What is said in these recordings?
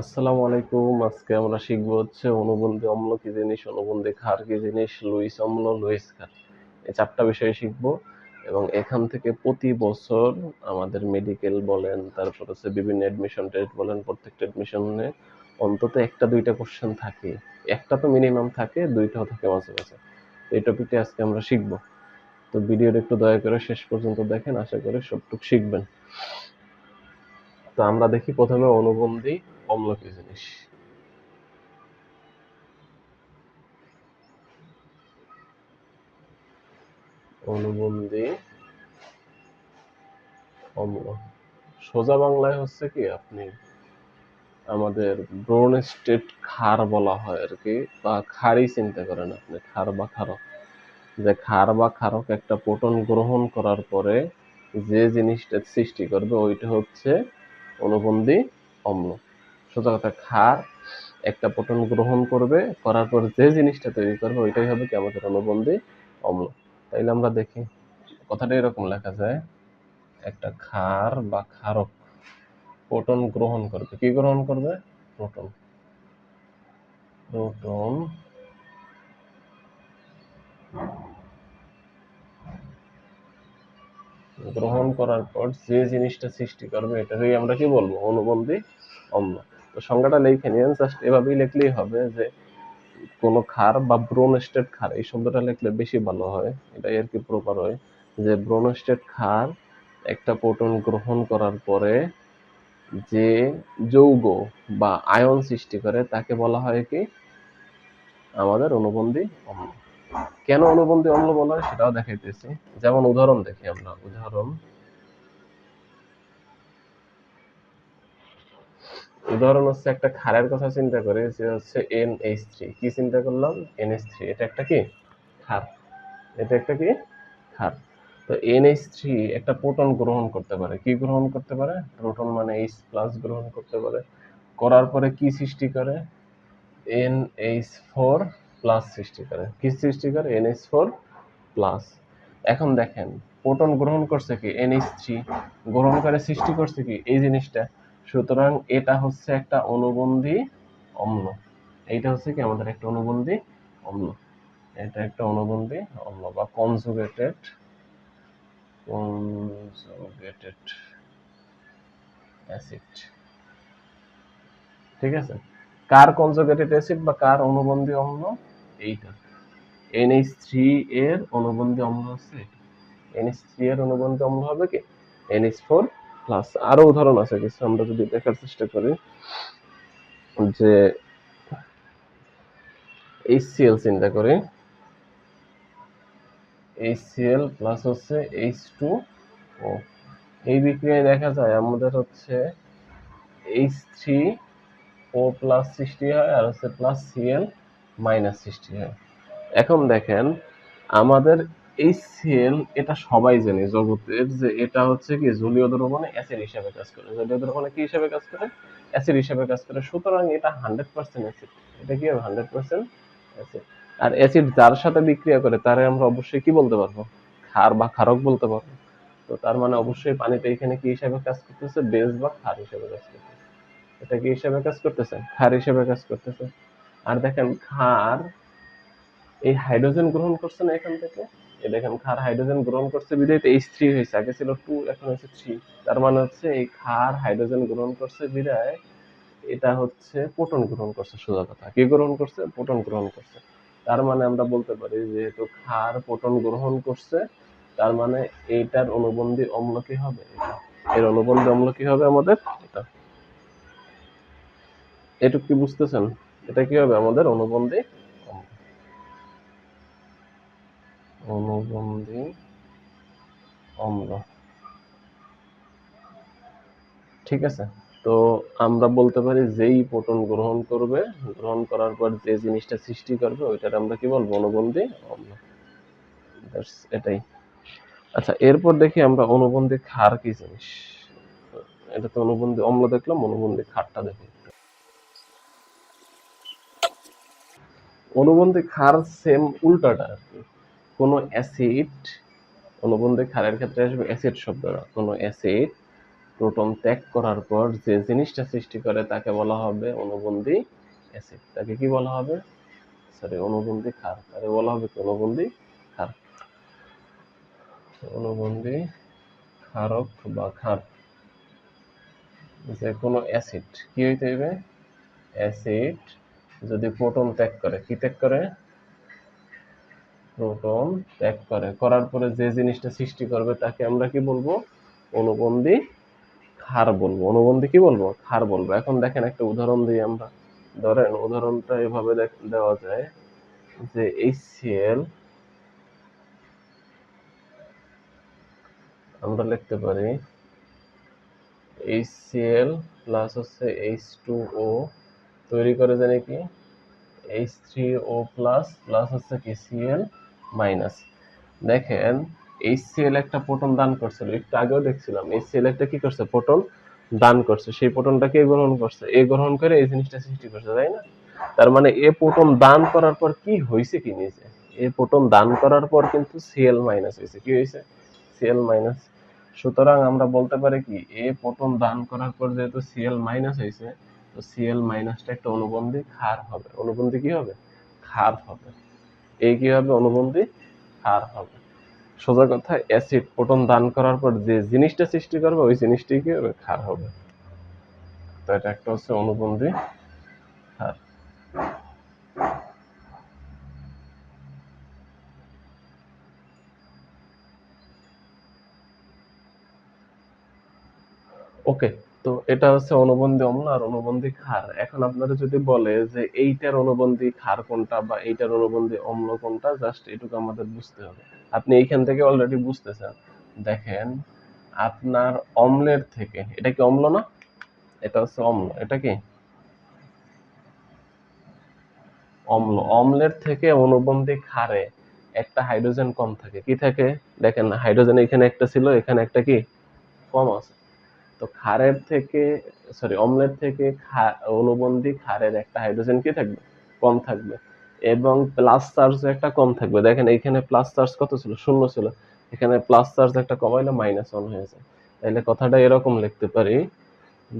আসসালামু আলাইকুম। আজকে আমরা শিখব হচ্ছে অনুবন্ধী অম্ল কি জিনিস, অনুবন্ধী ক্ষার কি জিনিস, লুইস অম্ল, লুইস ক্ষার। এই চারটা বিষয় শিখব এবং এখান থেকে প্রতি বছর আমাদের মেডিকেল বলেন, তারপর হচ্ছে বিভিন্ন অ্যাডমিশন টেস্ট বলেন, প্রত্যেকটা অ্যাডমিশনে অন্তত একটা, দুইটা কোশ্চেন থাকে। একটা তো মিনিমাম থাকে, দুইটাও থাকে মাঝে মাঝে। এই টপিকটা আজকে আমরা শিখব। তো ভিডিওটা একটু দয়া করে শেষ পর্যন্ত দেখেন, আশা করি সবটুকু শিখবেন। তো আমরা দেখি প্রথমে অনুবন্ধী অম্ল জিনিস অনুবন্ধী অম্ল সোজা বাংলায় হচ্ছে কি আপনি আমাদের ব্রোন স্টেট খার বলা হয় আর কি বা ক্ষারই চিন্তা করেন আপনি খার বা খারক যে খার বা ক্ষারক একটা প্রোটন গ্রহণ করার পরে যে জিনিসটা সৃষ্টি করবে, ওইটা হচ্ছে অনুবন্ধী অম্ল। সোজা কথা ক্ষার একটা প্রোটন গ্রহণ করবে, করার পর যে জিনিসটা তৈরি করবে, ওইটাই হবে কি আমাদের অনুবন্ধী অম্ল। তাইলে আমরা দেখি, কথাটা এরকম লেখা যায়, একটা ক্ষার বা ক্ষারক প্রোটন গ্রহণ করবে। কি গ্রহণ করবে? প্রোটন প্রোটন গ্রহণ করার পর যে জিনিসটা সৃষ্টি করবে এটাকেই আমরা কি বলব? অনুবন্ধী অম্ল। তো সংজ্ঞাটা লিখে নিন জাস্ট এভাবেই লিখলেই হবে যে কোনো ক্ষার বা ব্রোনস্টেট ক্ষার এই শব্দটা লিখলে বেশি ভালো হয়, এটাই আর কি প্রপার হয়, যে ব্রোনস্টেট ক্ষার একটা প্রোটন গ্রহণ করার পরে যে যৌগ বা আয়ন সৃষ্টি করে, তাকে বলা হয় কি? আমাদের অনুবন্ধী অম্ল। কেন অনুবন্ধী অম্ল বলা হয়? সেটাও দেখাইতেছি। যেমন উদাহরণ দেখি আমরা, উদাহরণ উদাহরণ হচ্ছে একটা ক্ষারের কথা চিন্তা করে যে হচ্ছে এন এইচ থ্রি। কি চিন্তা করলাম? N H three. এটা একটা কি? ক্ষার এটা একটা কি? ক্ষার তো এন এইচ থ্রি একটা প্রোটন গ্রহণ করতে পারে। কি গ্রহণ করতে পারে? প্রোটন মানে এইচ প্লাস গ্রহণ করতে পারে। করার পরে কি সৃষ্টি করে? এন এইচ ফোর প্লাস সৃষ্টি করে। কি সৃষ্টি করে? N H four plus. এখন দেখেন, প্রোটন গ্রহণ করছে কি? N H three. গ্রহণ করে, সৃষ্টি করছে কি? এই জিনিসটা। সুতরাং এটা হচ্ছে একটা অনুবন্ধী অম্ল। এইটা হচ্ছে কি? আমাদের একটা অনুবন্ধী অম্ল। এটা একটা অনুবন্ধী অম্ল বা কনজুগেটেড কনজুগেটেড অ্যাসিড ঠিক আছে? কার কনজুগেটেড অ্যাসিড বা কার অনুবন্ধী অম্ল? এইটা। NH3 এর অনুবন্ধী অম্ল হচ্ছে NH3 এর অনুবন্ধী অম্ল হবে কি? NH4 প্লাস আরও উদাহরণ আছে কিছু, আমরা যদি দেখার চেষ্টা করি, যে HCl চিন্তা করি। HCl প্লাস হচ্ছে H2O এই বিক্রিয়ায় দেখা যায় আমাদের হচ্ছে এইচ থ্রি ও প্লাস সৃষ্টি হয়, আর হচ্ছে প্লাস Cl মাইনাস সৃষ্টি হয়। এখন দেখেন, আমাদের এই সেল এটা সবাই জানে জগতের যে এটা হচ্ছে কি জলীয় দ্রবণে অ্যাসিড হিসাবে কাজ করে। জলীয় দ্রবণে কি হিসাবে কাজ করে? অ্যাসিড হিসাবে কাজ করে। সুতরাং এটা হান্ড্রেড পার্সেন্ট অ্যাসিড। এটা কি? হবে হান্ড্রেড পার্সেন্ট অ্যাসিড। আর অ্যাসিড যার সাথে বিক্রিয়া করে, তারে আমরা অবশ্যই কি বলতে পারব? ক্ষার বা ক্ষারক বলতে পারব। তো তার মানে অবশ্যই পানিটা এখানে কি হিসাবে কাজ করতেছে? বেস বা ক্ষার হিসাবে কাজ করতেছে। এটা কি হিসাবে কাজ করতেছে? ক্ষার হিসাবে কাজ করতেছে। আর দেখেন, ক্ষার এই হাইড্রোজেন গ্রহণ করছে না এখান থেকে? দেখেন, ক্ষার হাইড্রোজেন গ্রহণ করছে বিধায় এইচ থ্রি হয়েছে, আগে ছিল টু, এখন হচ্ছে থ্রি। তার মানে হচ্ছে এই ক্ষার হাইড্রোজেন গ্রহণ করছে বিধায় এটা হচ্ছে প্রোটন গ্রহণ করছে, সোজা কথা। কি গ্রহণ করছে? প্রোটন গ্রহণ করছে। তার মানে আমরা বলতে পারি যেহেতু ক্ষার প্রোটন গ্রহণ করছে, তার মানে এইটার অনুবন্ধী অম্ল কি হবে? এর অনুবন্ধী অম্ল কি হবে আমাদের? এটা। এটুকু কি বুঝতেছেন? এটা কি হবে আমাদের অনুবন্ধী অনুবন্ধী অম্ল। ঠিক আছে? তো আমরা বলতে পারি যেই প্রোটন গ্রহণ করবে, গ্রহণ করার পর যে জিনিসটা সৃষ্টি করবে, ওইটার আমরা কি বলব? অনুবন্ধী অম্ল। এটাই। আচ্ছা এরপর দেখি আমরা অনুবন্ধী ক্ষার কি জিনিস? এটা তো অনুবন্ধী অম্ল দেখলাম, অনুবন্ধী ক্ষারটা দেখি। অনুবন্ধী ক্ষার সেম উল্টাটা আর কি। কোনো অ্যাসিড অনুবন্ধী ক্ষারের ক্ষেত্রে আসবে অ্যাসিড শব্দটা। কোনো অ্যাসিড প্রোটন ত্যাগ করার পর যে জিনিসটা সৃষ্টি করে তাকে বলা হবে অনুবন্ধী অ্যাসিড। তাকে কি বলা হবে? সরি অনুবন্ধী ক্ষার। তাকে বলা হবে অনুবন্ধী ক্ষার। অনুবন্ধী ক্ষারক বা ক্ষার। যে কোনো অ্যাসিড। কি হইতে হইবে? অ্যাসিড যদি প্রোটন ত্যাগ করে, কি ত্যাগ করে? প্রোটন ত্যাগ করে। করার পরে যে জিনিসটা সৃষ্টি করবে তাকে আমরা কি বলব? অনুবন্ধী ক্ষার বলব। অনুবন্ধী কি বলব? ক্ষার বলব। এখন দেখেন একটা উদাহরণ দিই আমরা। ধরেন উদাহরণটা এভাবে দেওয়া যায় যে HCl আমরা লিখতে পারি HCl প্লাস হচ্ছে H2O তৈরি করে জানি কি? H3O প্লাস প্লাস হচ্ছে কি Cl মাইনাস দেখেন HCl একটা প্রোটন দান করছিল একটু আগেও দেখছিলাম HCl একটা কি করছে? প্রোটন দান করছে। সেই প্রোটনটা কে গ্রহণ করছে? এ গ্রহণ করে এই জিনিসটা সৃষ্টি করছে, তাই না? তার মানে এ প্রোটন দান করার পর কি হয়েছে কি নিচে এ প্রোটন দান করার পর কিন্তু Cl মাইনাস হয়েছে কি হয়েছে Cl মাইনাস সুতরাং আমরা বলতে পারি কি, এ প্রোটন দান করার পর যেহেতু Cl মাইনাস হয়েছে তো Cl মাইনাসটা একটা অনুবন্ধী ক্ষার হবে। অনুবন্ধী কি হবে? ক্ষার হবে। এই কি হবে? অনুবন্ধী ক্ষার হবে। সোজা কথা অ্যাসিড প্রোটন দান করার পর যে জিনিসটা সৃষ্টি করবে, ওই জিনিসটি কি হবে? ক্ষার হবে। তো এটা একটা হচ্ছে অনুবন্ধী ক্ষার। ওকে তো এটা হচ্ছে অনুবন্ধী অম্ল আর অনুবন্ধী ক্ষার। এখন আপনারা যদি বলে যে এইটার অনুবন্ধী ক্ষার কোনটা বা এইটার অনুবন্ধী অম্ল কোনটা জাস্ট এটুকু আমাদের বুঝতে হবে। আপনি এইখান থেকে অলরেডি বুঝতেছেন। দেখেন, আপনার অম্লের থেকে, এটা কি অম্ল না? এটা হচ্ছে অম্ল, এটা কি? অম্ল। অম্লের থেকে অনুবন্ধী ক্ষারে একটা হাইড্রোজেন কম থাকে। কি থাকে? দেখেন, হাইড্রোজেন এখানে একটা ছিল, এখানে একটা কি? কম আছে। তো ক্ষারের থেকে সরি অম্লের থেকে অনুবন্ধী ক্ষারের একটা হাইড্রোজেন কি থাকবে? কম থাকবে। এবং প্লাস চার্জ একটা কম থাকবে। দেখেন এইখানে প্লাস চার্জ কত ছিল? শূন্য ছিল। এখানে প্লাস চার্জ একটা কমাইলে মাইনাস ওয়ান হয়ে যায়। তাহলে কথাটা এরকম লিখতে পারি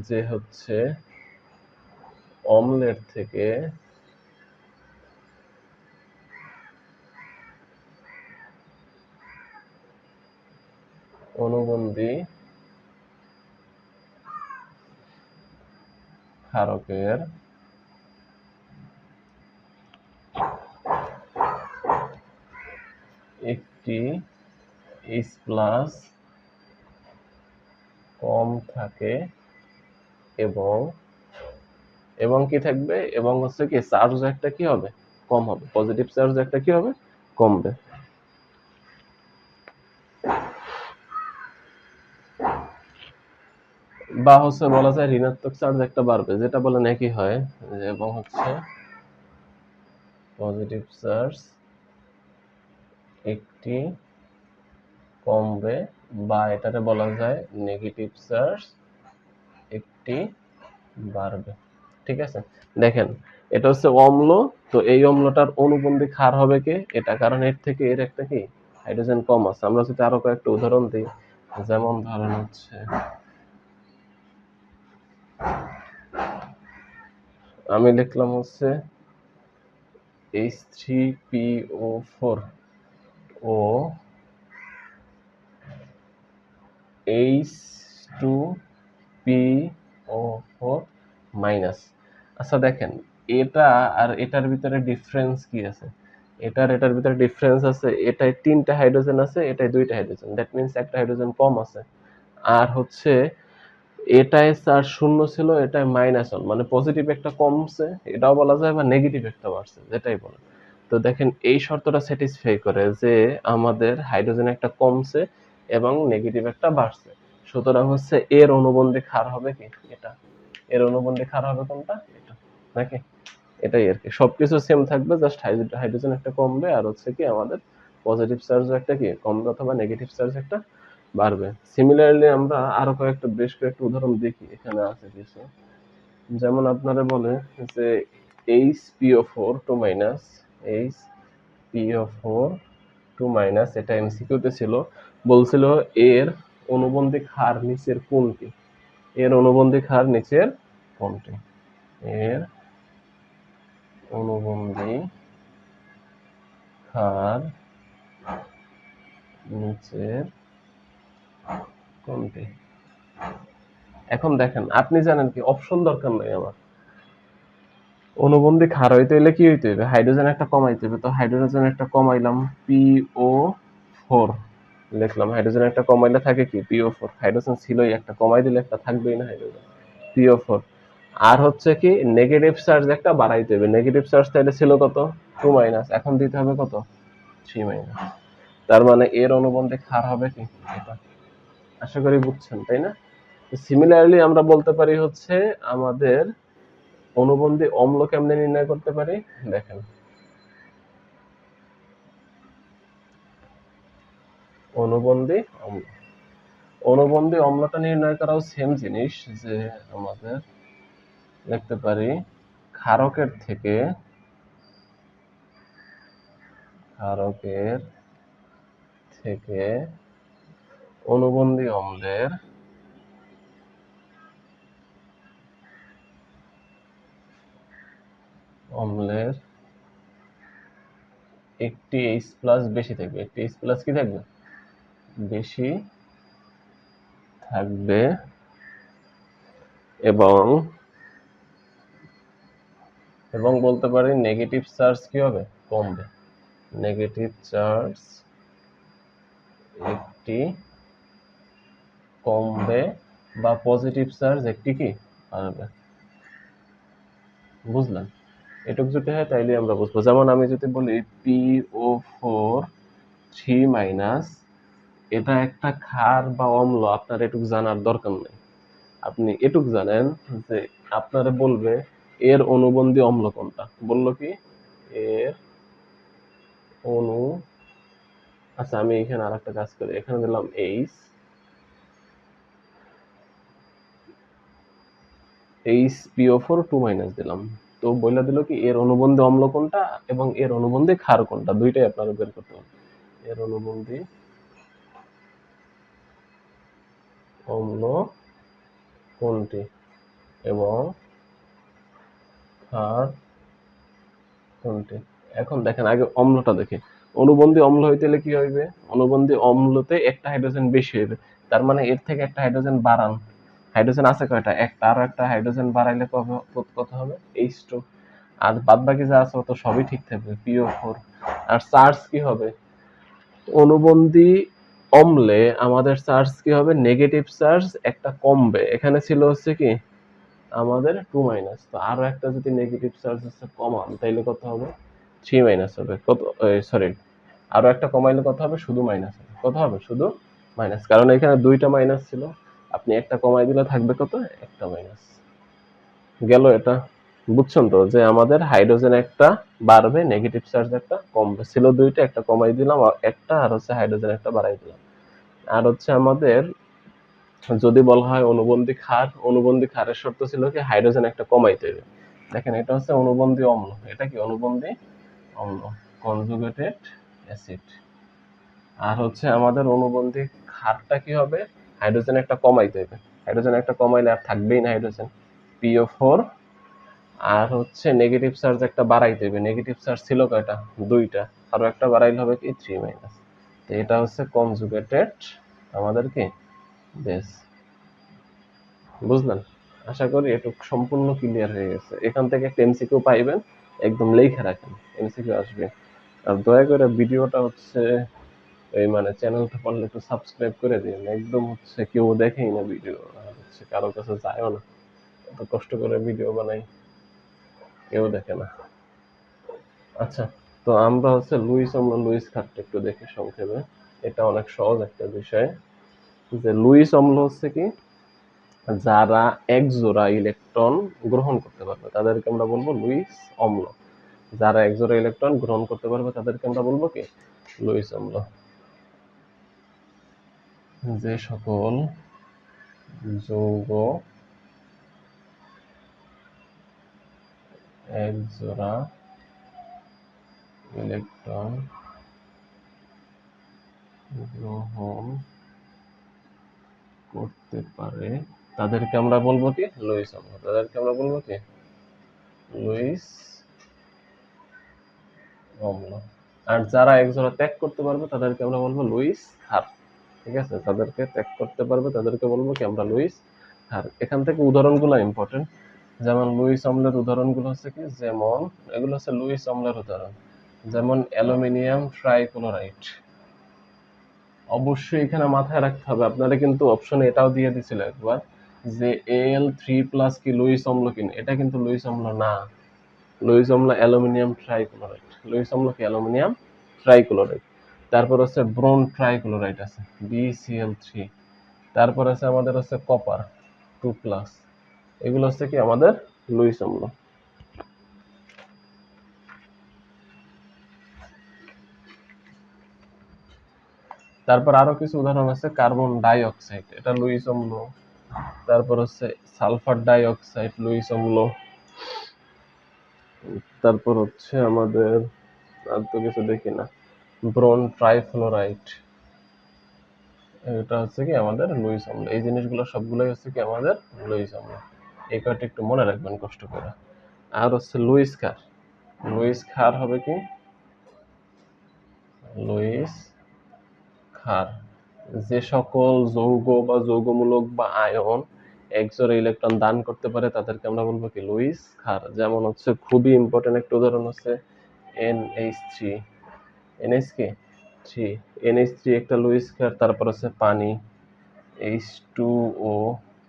যে হচ্ছে অম্লের থেকে অনুবন্ধী ক্ষারকের একটি এইচ প্লাস কম থাকে এবং এবং কি থাকবে? এবং হচ্ছে কি, চার্জ একটা কি হবে? কম হবে। পজিটিভ চার্জ একটা কি হবে? কমবে। বা হচ্ছে বলা যায় ঋণাত্মক চার্জ একটা বাড়বে, যেটা বলে নাকি হয় এবং হচ্ছে পজিটিভ চার্জ একটি কমবে বা এটাতে বলা যায় নেগেটিভ চার্জ একটি বাড়বে। ঠিক আছে? দেখেন, এটা হচ্ছে অম্ল, তো এই অম্লটার অনুবন্ধী ক্ষার হবে কি? এটা কারণ এর থেকে এর একটা কি? হাইড্রোজেন কম আছে। আমরা যদি আরও কয়েকটা উদাহরণ দিই, যেমন ধরেন হচ্ছে আমি লিখলাম হচ্ছে H three P O four ও H two P O four minus আচ্ছা দেখেন, এটা আর এটার ভিতরে ডিফারেন্স কি আছে? এটার এটার ভিতরে ডিফারেন্স আছে, এটায় তিনটা হাইড্রোজেন আছে, এটায় দুইটা হাইড্রোজেন দ্যাট মিনস একটা হাইড্রোজেন কম আছে। আর হচ্ছে এটায় স্যার শূন্য ছিল এটায় মাইনাস ওয়ান মানে পজিটিভ একটা কমছে, এটাও বলা যায়, বা নেগেটিভ একটা বাড়ছে, যেটাই বলে তো দেখেন, এই শর্তটা স্যাটিসফাই করে যে আমাদের হাইড্রোজেন একটা কমছে এবং নেগেটিভ একটা বাড়ছে। সুতরাং হচ্ছে এর অনুবন্ধী ক্ষার হবে কি? এটা। এর অনুবন্ধী ক্ষার হবে কোনটা? এটা। নাকি? এটাই আর কি। সবকিছু সেম থাকবে জাস্ট হাইড্রোজেন একটা কমবে, আর হচ্ছে কি আমাদের পজিটিভ চার্জ একটা কি? কমবে অথবা নেগেটিভ চার্জ একটা বাড়বে। সিমিলারলি আমরা আরও কয়েকটা, বেশ কয়েকটা উদাহরণ দেখি, এখানে আছে কিছু। যেমন আপনারা বলে যে H PO four two minus H PO four two minus এটা এমসিকিউতে ছিল। বলছিল এর অনুবন্ধিক হার নিচের কোনটি? এর অনুবন্ধিক হার নিচের কোনটি? এর অনুবন্ধী হার নিচের কোনটি এখন দেখেন, আপনি জানেন কি অপশন দরকার নাই আমার। অনুবন্ধী ক্ষার হইতে হইলে কি হইতে হইবে? হাইড্রোজেন একটা কমাইতে হবে তো হাইড্রোজেন একটা কমাইলাম পিও ফোর লিখলাম হাইড্রোজেন একটা কমাইলে থাকে কি? পিও ফোর হাইড্রোজেন ছিলই একটা, কমাই দিলে একটা থাকবেই না হাইড্রোজেন পিও ফোর আর হচ্ছে কি নেগেটিভ চার্জ একটা বাড়াইতে হবে নেগেটিভ চার্জ তাহলে ছিল কত? টু মাইনাস এখন দিতে হবে কত? থ্রি মাইনাস তার মানে এর অনুবন্ধে ক্ষার হবে কি? এটা। আশা করি বুঝছেন, তাই না? সিমিলারলি আমরা বলতে পারি হচ্ছে আমাদের অনুবন্ধী অম্ল কেমনে নির্ণয় করতে পারি? দেখেন। অনুবন্ধী অম্ল। অনুবন্ধী অম্লটা নির্ণয় করাও সেম জিনিস যে আমাদের লিখতে পারি ক্ষারকের থেকে ক্ষারকের থেকে অনুবন্ধী অম্লের অম্লের একটি এইচ প্লাস বেশি থাকবে। একটি এইচ প্লাস কি থাকবে? বেশি থাকবে এবং এবং বলতে পারি নেগেটিভ চার্জ কি হবে? কমবে। নেগেটিভ চার্জ একটি কমবে বা পজিটিভ চার্জ একটি কি? বাড়বে বুঝলেন? এটুক যদি হয় তাইলে আমরা বুঝব। যেমন আমি যদি বলি P O four three minus এটা একটা ক্ষার বা অম্ল, আপনার এটুক জানার দরকার নেই। আপনি এটুক জানেন যে আপনারা বলবে এর অনুবন্ধী অম্ল কোনটা? বলল কি, এর অনু আচ্ছা আমি এখানে আর একটা কাজ করি। এখানে দিলাম H H PO four two minus দিলাম। তো বইলা দিল কি, এর অনুবন্ধে অম্ল কোনটা এবং এর অনুবন্ধে ক্ষার কোনটা? দুইটাই আপনারা বের করতে হবে এর অনুবন্ধী অম্ল কোনটি এবং ক্ষার কোনটি? এখন দেখেন, আগে অম্লটা দেখে। অনুবন্ধী অম্ল হইতে হলে কি হইবে? অনুবন্ধী অম্লতে একটা হাইড্রোজেন বেশি হইবে। তার মানে এর থেকে একটা হাইড্রোজেন বাড়ান। হাইড্রোজেন আছে কয়টা? একটা, আরও একটা হাইড্রোজেন বাড়াইলে কত হবে? এইচ টু আর বাদ বাকি যা আছে তো সবই ঠিক থাকবে পিও ফোর আর চার্জ কি হবে? অনুবন্ধী অম্লে আমাদের চার্জ কি হবে? নেগেটিভ চার্জ একটা কমবে। এখানে ছিল হচ্ছে কি? আমাদের টু মাইনাস তো আরও একটা যদি নেগেটিভ চার্জ হচ্ছে কমান, তাইলে কত হবে? থ্রি মাইনাস হবে। কত সরি আরও একটা কমাইলে কত হবে? শুধু মাইনাস হবে। কত হবে? শুধু মাইনাস কারণ এখানে দুইটা মাইনাস ছিল। আপনি একটা কমাই দিলে থাকবে কত? একটা মাইনাস গেল এটা। বুঝছেন তো যে আমাদের হাইড্রোজেন একটা বাড়বে নেগেটিভ চার্জ একটা কমবে। ছিল দুইটা, একটা কমাই দিলাম একটা, আর হচ্ছে হাইড্রোজেন একটা বাড়াই দিলাম। আর হচ্ছে আমাদের যদি বলা হয় অনুবন্ধী ক্ষার, অনুবন্ধী ক্ষারের শর্ত ছিল কি হাইড্রোজেন একটা কমাইতে হবে। দেখেন এটা হচ্ছে অনুবন্ধী অম্ল। এটা কি অনুবন্ধী অম্ল? কনজুগেটেড অ্যাসিড আর হচ্ছে আমাদের অনুবন্ধী ক্ষারটা কি হবে? হাইড্রোজেন একটা কমাইতে হবে হাইড্রোজেন একটা কমাইলে আর থাকবেই না হাইড্রোজেন। পিও ফোর আর হচ্ছে নেগেটিভ চার্জ একটা বাড়াইতে হবে নেগেটিভ চার্জ ছিল কয়টা? দুইটা। আরও একটা বাড়াইলে হবে কি? থ্রি মাইনাস তো এটা হচ্ছে কনজুগেটেড আমাদের কি? বেস বুঝলেন? আশা করি এটুক সম্পূর্ণ ক্লিয়ার হয়ে গেছে। এখান থেকে একটা এমসিকিউ পাইবেন, একদম লেখা রাখেন। এমসিকিউ আসবে। আর দয়া করে ভিডিওটা হচ্ছে এই মানে চ্যানেলটা পারলে একটু সাবস্ক্রাইব করে দিন একদম হচ্ছে কেউ দেখেই না ভিডিও হচ্ছে কারও কাছে যায়ও না। এত কষ্ট করে ভিডিও বানাই, কেউ দেখে না। আচ্ছা তো আমরা হচ্ছে লুইস, আমরা লুইস খাটটা একটু দেখি সংক্ষেপে। এটা অনেক সহজ একটা বিষয় যে লুইস অম্ল হচ্ছে কি, যারা এক জোড়া ইলেকট্রন গ্রহণ করতে পারবে, তাদেরকে আমরা বলব লুইস অম্ল। যারা এক জোড়া ইলেকট্রন গ্রহণ করতে পারবে, তাদেরকে আমরা বলব কি, লুইস অম্ল। যে সকল যৌগ এক জোড়া ইলেকট্রন গ্রহণ করতে পারে। তাদেরকে আমরা বলব কি? লুইস অম্ল তাদেরকে আমরা বলব কি? লুইস অম্ল আর যারা এক জোড়া ত্যাগ করতে পারবে, তাদেরকে আমরা বলব লুইস হার ঠিক আছে? তাদেরকে ত্যাগ করতে পারবে। তাদেরকে বলব কি, আমরা লুইস। আর এখান থেকে উদাহরণগুলো ইম্পর্টেন্ট যেমন লুইস অম্লের উদাহরণগুলো হচ্ছে কি, যেমন, এগুলো হচ্ছে লুইস অম্লের উদাহরণ। যেমন অ্যালুমিনিয়াম ট্রাইক্লোরাইড। অবশ্যই এখানে মাথায় রাখতে হবে, আপনারা কিন্তু অপশনে এটাও দিয়ে দিছিল একবার, যে এল থ্রি প্লাস কি লুইস অম্ল কিন এটা কিন্তু লুইস অম্ল না। লুইস অম্ল অ্যালুমিনিয়াম ট্রাইক্লোরাইড। লুইস অম্ল কি? Aluminium trichloride. তারপর হচ্ছে ব্রোন ট্রাইক্লোরাইড আছে বিসিএল থ্রি তারপর আছে আমাদের হচ্ছে কপার, টু প্লাস। এগুলো হচ্ছে কি আমাদের লুইস অম্ল। তারপর আরও কিছু উদাহরণ আছে, কার্বন ডাই অক্সাইড এটা লুইস অম্ল। তারপর হচ্ছে সালফার ডাই অক্সাইড লুইস অম্ল। তারপর হচ্ছে আমাদের আর তো কিছু দেখি না। ব্রোন ট্রাইফ্লোরাইড এটা হচ্ছে কি আমাদের লুইস অম্ল। এই জিনিসগুলো সবগুলোই হচ্ছে কি আমাদের লুইস অম্ল। এই কয়টা একটু মনে রাখবেন কষ্ট করে। আর হচ্ছে লুইস খার। লুইস খার হবে কি? লুইস ক্ষার যে সকল যৌগ বা যৌগমূলক বা আয়ন একজোড়া ইলেকট্রন দান করতে পারে, তাদেরকে আমরা বলব কি লুইস ক্ষার যেমন হচ্ছে খুবই ইম্পর্টেন্ট একটা উদাহরণ হচ্ছে এন এইচ থ্রি। এনএইচ কি থ্রি এনএইচ থ্রি একটা লুইস ক্ষার তারপর হচ্ছে পানি এইচ টু ও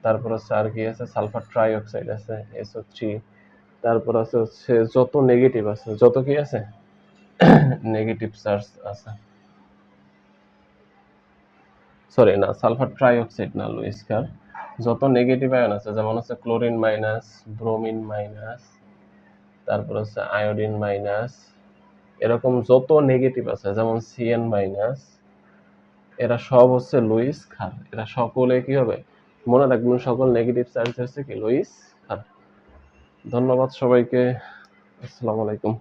তারপর হচ্ছে আর কি আছে সালফার ট্রাই অক্সাইড আছে এসও থ্রি তারপর আছে হচ্ছে যত নেগেটিভ আছে যত কি আছে? নেগেটিভ চার্জ আছে। সরি না সালফার ট্রাইঅক্সাইড না লুইস লুইসকার যত নেগেটিভ আয়ন আছে যেমন হচ্ছে ক্লোরিন মাইনাস ব্রোমিন মাইনাস তারপর হচ্ছে আয়োডিন মাইনাস এরকম যত নেগেটিভ আছে, যেমন সিএন মাইনাস এরা সব হচ্ছে লুইস খার এরা সকলে কি হবে? মনে রাখবেন সকল নেগেটিভ চার্জ হচ্ছে কি? লুইস খার ধন্যবাদ সবাইকে। আসসালামু আলাইকুম।